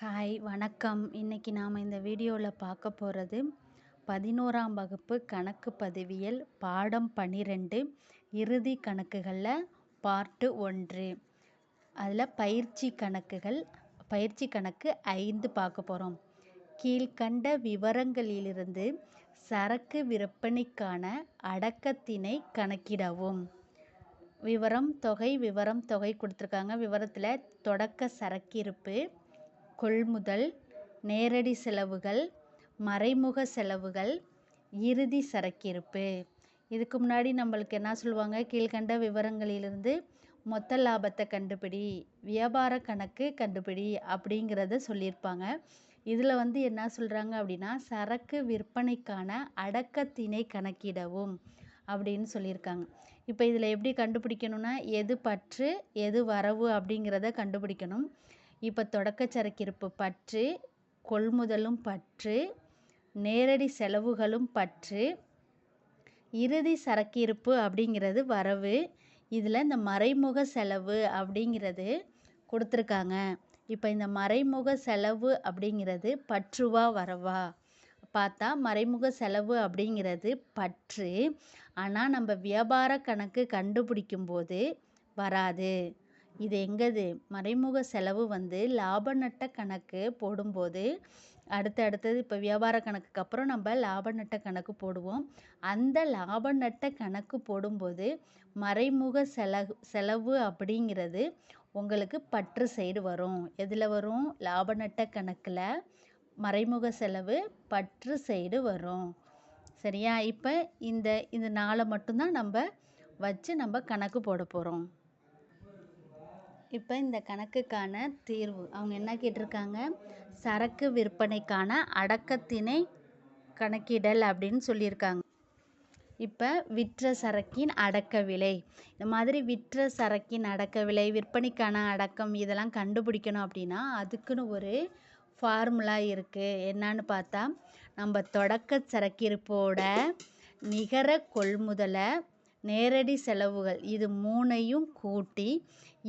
Hi வணக்கம். இன்றைக்கி நாம் இந்த வீடியோவில் பார்க்க போகிறது பதினோராம் வகுப்பு கணக்கு பதிவியல் பாடம் பன்னிரெண்டு இறுதி கணக்குகளில் பார்ட்டு ஒன்று. அதில் பயிற்சி கணக்குகள் பயிற்சி கணக்கு ஐந்து பார்க்க போகிறோம் கீழ்கண்ட விவரங்களிலிருந்து சரக்கு விற்பனைக்கான அடக்கத்தினை கணக்கிடவும். விவரம் தொகை விவரம் தொகை கொடுத்துருக்காங்க. விவரத்தில் தொடக்க சரக்கிருப்பு கொள்முதல் நேரடி செலவுகள் மறைமுக செலவுகள் இறுதி சரக்கிருப்பு. இதுக்கு முன்னாடி நம்மளுக்கு என்ன சொல்லுவாங்க? கீழ்கண்ட விவரங்களிலிருந்து மொத்த லாபத்தை கண்டுபிடி வியாபார கணக்கு கண்டுபிடி அப்படிங்கிறத சொல்லியிருப்பாங்க. இதில் வந்து என்ன சொல்கிறாங்க அப்படின்னா சரக்கு விற்பனைக்கான அடக்கத்தினை கணக்கிடவும் அப்படின்னு சொல்லியிருக்காங்க. இப்போ இதில் எப்படி கண்டுபிடிக்கணும்னா எது பற்று எது வரவு அப்படிங்கிறத கண்டுபிடிக்கணும். இப்போ தொடக்கச்சரக்கிருப்பு பற்று கொள்முதலும் பற்று நேரடி செலவுகளும் பற்று இறுதி சரக்கிருப்பு அப்படிங்கிறது வரவு இதில் இந்த மறைமுக செலவு அப்படிங்கிறது கொடுத்துருக்காங்க. இப்போ இந்த மறைமுக செலவு அப்படிங்கிறது பற்றுவா வரவா? பார்த்தா மறைமுக செலவு அப்படிங்கிறது பற்று. ஆனால் நம்ம வியாபார கணக்கு கண்டுபிடிக்கும் போது வராது. இது எங்கது? மறைமுக செலவு வந்து லாப நட்ட கணக்கு போடும்போது அடுத்து அடுத்தது இப்போ வியாபார கணக்குக்கு அப்புறம் நம்ம லாப நட்ட கணக்கு போடுவோம். அந்த லாப நட்ட கணக்கு போடும்போது மறைமுக செலவு செலவு அப்படிங்கிறது உங்களுக்கு பற்று சைடு வரும். எதில் வரும்? லாப நட்ட கணக்கில் மறைமுக செலவு பற்று சைடு வரும். சரியா? இப்போ இந்த இந்த நாளை மட்டும்தான் நம்ம வச்சு நம்ம கணக்கு போட போகிறோம் இப்போ இந்த கணக்குக்கான தீர்வு. அவங்க என்ன கேட்டிருக்காங்க? சரக்கு விற்பனைக்கான அடக்கத்தினை கணக்கிடல் அப்படின்னு சொல்லியிருக்காங்க. இப்போ விற்ற சரக்கின் அடக்க விலை. இந்த மாதிரி விற்ற சரக்கின் அடக்க விலை விற்பனைக்கான அடக்கம் இதெல்லாம் கண்டுபிடிக்கணும் அப்படின்னா அதுக்குன்னு ஒரு ஃபார்முலா இருக்குது என்னன்னு பார்த்தா நம்ம தொடக்க சரக்கிருப்போட நிகர கொள்முதலை நேரடி செலவுகள். இது மூணையும் கூட்டி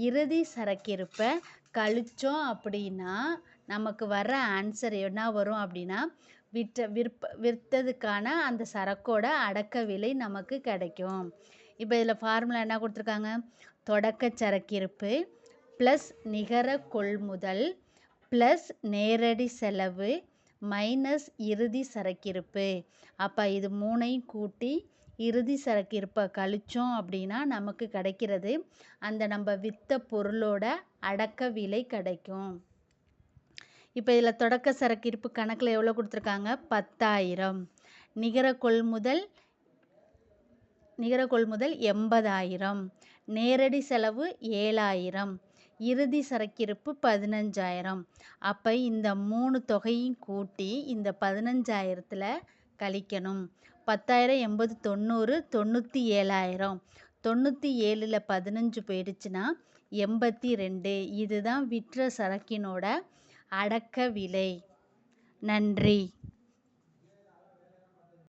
இறுதி சரக்கிருப்பை கழித்தோம் அப்படின்னா நமக்கு வர்ற ஆன்சர் என்ன வரும் அப்படின்னா விற்ற விற்ப விற்றதுக்கான அந்த சரக்கோட அடக்க விலை நமக்கு கிடைக்கும். இப்போ இதில் ஃபார்முலா என்ன கொடுத்துருக்காங்க? தொடக்க சரக்கிருப்பு ப்ளஸ் நிகர கொள்முதல் ப்ளஸ் நேரடி செலவு மைனஸ் இறுதி சரக்கிருப்பு. அப்போ இது மூணையும் கூட்டி இறுதி சரக்கு இருப்பை கழித்தோம் அப்படின்னா நமக்கு கிடைக்கிறது அந்த நம்ம விற்ற பொருளோட அடக்க விலை கிடைக்கும். இப்போ இதில் தொடக்க சரக்கு இருப்பு கணக்கில் எவ்வளோ கொடுத்துருக்காங்க? பத்தாயிரம். நிகர கொள்முதல் நிகர கொள்முதல் எண்பதாயிரம். நேரடி செலவு ஏழாயிரம். இறுதி சரக்கிருப்பு பதினஞ்சாயிரம். அப்போ இந்த மூணு தொகையும் கூட்டி இந்த பதினஞ்சாயிரத்தில் கழிக்கணும். பத்தாயிரம் எண்பது தொண்ணூறு தொண்ணூற்றி ஏழாயிரம். தொண்ணூற்றி ஏழில் பதினஞ்சு போயிடுச்சுன்னா எண்பத்தி ரெண்டு. இதுதான் விற்ற சரக்கினோட அடக்க விலை நன்றி.